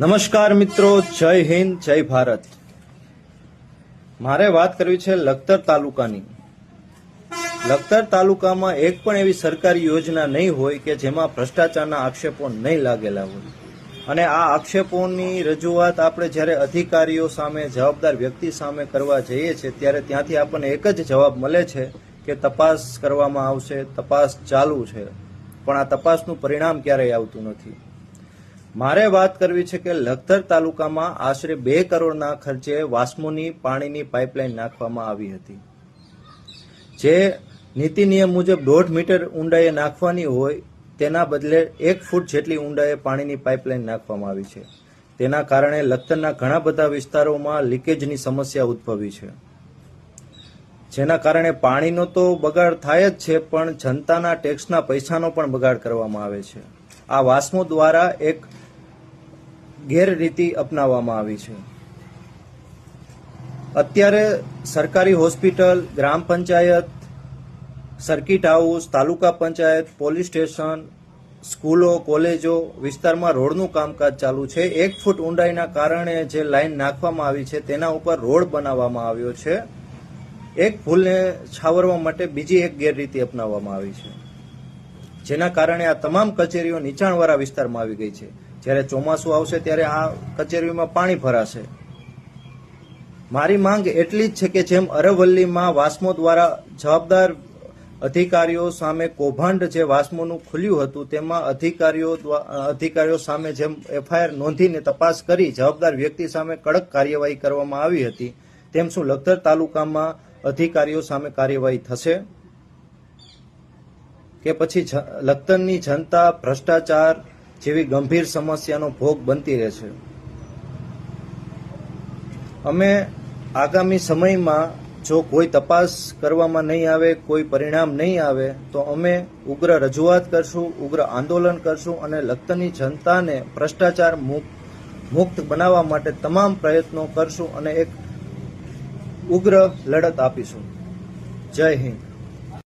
નમસ્કાર મિત્રો, જય હિન્દ, જય ભારત. મારે વાત કરવી છે લખતર તાલુકાની. લખતર તાલુકામાં એક પણ એવી સરકારી યોજના નહીં હોય કે જેમાં ભ્રષ્ટાચારના આક્ષેપો નહીં લાગેલા હોય. અને આ આક્ષેપોની રજૂઆત આપણે જ્યારે અધિકારીઓ સામે, જવાબદાર વ્યક્તિ સામે કરવા જઈએ છીએ, ત્યારે ત્યાંથી આપણને એક જ જવાબ મળે છે કે તપાસ કરવામાં આવશે, તપાસ ચાલુ છે. પણ આ તપાસનું પરિણામ ક્યારેય આવતું નથી. મારે વાત કરવી છે કે લખતર તાલુકામાં આશરે બે કરોડના ખર્ચે વાસ્મોની પાણીની પાઇપલાઇન નાખવામાં આવી હતી. જે નીતિ નિયમ મુજબ દોઢ મીટર ઊંડાઈએ નાખવાની હોય, તેના બદલે એક ફૂટ જેટલી ઊંડાઈએ પાણીની પાઇપલાઇન નાખવામાં આવી છે. તેના કારણે લખતરના ઘણા બધા વિસ્તારોમાં લીકેજની સમસ્યા ઉદ્ભવી છે. જેના કારણે પાણીનો તો બગાડ થાય જ છે, પણ જનતાના ટેક્સના પૈસાનો પણ બગાડ કરવામાં આવે છે. આ વાસ્મો દ્વારા એક ગેરરીતિ અપનાવવામાં આવી છે. અત્યારે સરકારી હોસ્પિટલ, ગ્રામ panchayat, circuit house, taluka panchayat, police station, સ્કૂલો, કોલેજો વિસ્તારમાં રોડનું કામકાજ ચાલુ છે. એક ફૂટ ઊંડાઈના કારણે જે લાઈન નાખવામાં આવી છે તેના ઉપર રોડ બનાવવામાં આવ્યો છે. એક ભૂલને છાવરવા માટે બીજી એક ગેરરીતિ અપનાવવામાં આવી છે. જેના કારણે આ તમામ કચેરીઓ નીચાણવાળા વિસ્તારમાં આવી ગઈ છે. જ્યારે ચોમાસું આવશે ત્યારે આ કચેરીમાં પાણી ભરાશે. મારી માંગ એટલી જ છે કે જેમ અરવલ્લીમાં વાસ્મો દ્વારા જવાબદાર અધિકારીઓ સામે કૌભાંડ જે વાસ્મોનું ખુલ્યું હતું, તેમાં અધિકારીઓ અધિકારીઓ સામે જેમ એફઆઈઆર નોંધીને તપાસ કરી, જવાબદાર વ્યક્તિ સામે કડક કાર્યવાહી કરવામાં આવી હતી, તેમ શું લખતર તાલુકામાં અધિકારીઓ સામે કાર્યવાહી થશે? કે પછી લખતરની જનતા, ભ્રષ્ટાચાર જેવી ગંભીર સમસ્યાનો ભોગ બનતી રહેશે. અમે આગામી સમયમાં જો કોઈ તપાસ કરવામાં નહીં આવે, કોઈ પરિણામ નહીં આવે, તો અમે ઉગ્ર રજૂઆત કરશું, ઉગ્ર આંદોલન કરશું અને લખતરની જનતાને ભ્રષ્ટાચાર મુક્ત બનાવવા માટે તમામ પ્રયત્નો કરશું અને એક ઉગ્ર લડત આપીશું. જય હિન્દ.